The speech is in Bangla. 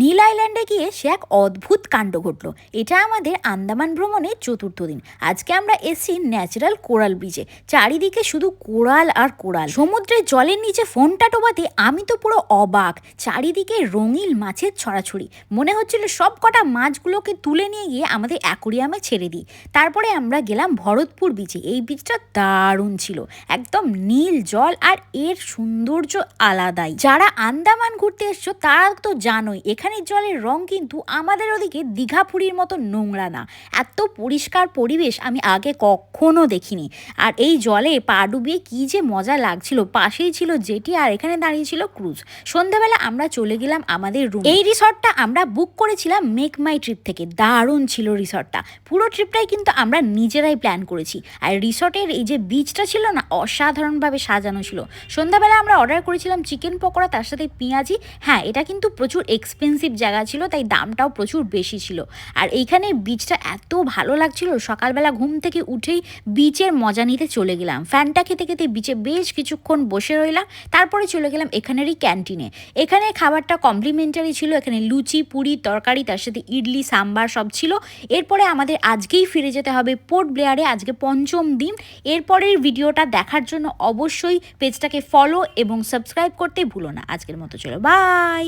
নীল আইল্যান্ডে গিয়ে সে এক অদ্ভুত কাণ্ড ঘটলো। এটা আমাদের আন্দামান ভ্রমণের চতুর্থ দিন। আজকে আমরা এসছি ন্যাচারাল কোরাল ব্রিজে। চারিদিকে শুধু কোরাল আর কোরাল। সমুদ্রের জলের নিচে ফোনটা টোবাতে আমি তো পুরো অবাক। চারিদিকে রঙিন মাছের ছড়াছড়ি। মনে হচ্ছিল সব কটা মাছগুলোকে তুলে নিয়ে গিয়ে আমাদের অ্যাকোরিয়ামে ছেড়ে দিই। তারপরে আমরা গেলাম ভরতপুর বিচে এই বিচটা দারুণ ছিল। একদম নীল জল আর এর সৌন্দর্য আলাদাই। যারা আন্দামান ঘুরতে এসছো তারা তো জানোই এখানের জলের রং কিন্তু আমাদের ওদিকে দীঘাপুরীর মতো নোংরা না। এত পরিষ্কার পরিবেশ আমি আগে কখনো দেখিনি। আর এই জলে পা ডুবিয়ে কী যে মজা লাগছিল, পাশেই ছিল জেটি আর এখানে দাঁড়িয়ে ছিল ক্রুজ। সন্ধ্যাবেলা আমরা চলে গেলাম আমাদের রুম এই রিসর্টটা আমরা বুক করেছিলাম মেক মাই ট্রিপ থেকে। দারুণ ছিল রিসর্টটা। পুরো ট্রিপটাই কিন্তু আমরা নিজেরাই প্ল্যান করেছি। আর রিসর্টের এই যে বিচটা ছিল না, অসাধারণভাবে সাজানো ছিল। সন্ধ্যাবেলা আমরা অর্ডার করেছিলাম চিকেন পকোড়া, তার সাথে পেঁয়াজি। হ্যাঁ এটা কিন্তু প্রচুর এক্সপেন্সিভ জায়গা ছিল, তাই দামটাও প্রচুর বেশি ছিল। আর এইখানে বিচটা এত ভালো লাগছিল, সকালবেলা ঘুম থেকে উঠেই বিচের মজা নিতে চলে গেলাম। ফ্যানটা খেতে খেতে বিচে বেশ কিছুক্ষণ বসে রইলাম, তারপরে চলে গেলাম এখানেরই ক্যান্টিনে এখানে খাবারটা কমপ্লিমেন্টারি ছিল, এখানে লুচি, পুরি, তরকারি, তার সাথে ইডলি, সাম্বার সব ছিল। এরপরে আমাদের আজকেই ফিরে যেতে হবে পোর্ট ব্লেয়ারে আজকে পঞ্চম দিন। এরপরের ভিডিওটা দেখার জন্য অবশ্যই পেজটাকে ফলো এবং সাবস্ক্রাইব করতে ভুলো না। আজকের মতো চলো বাই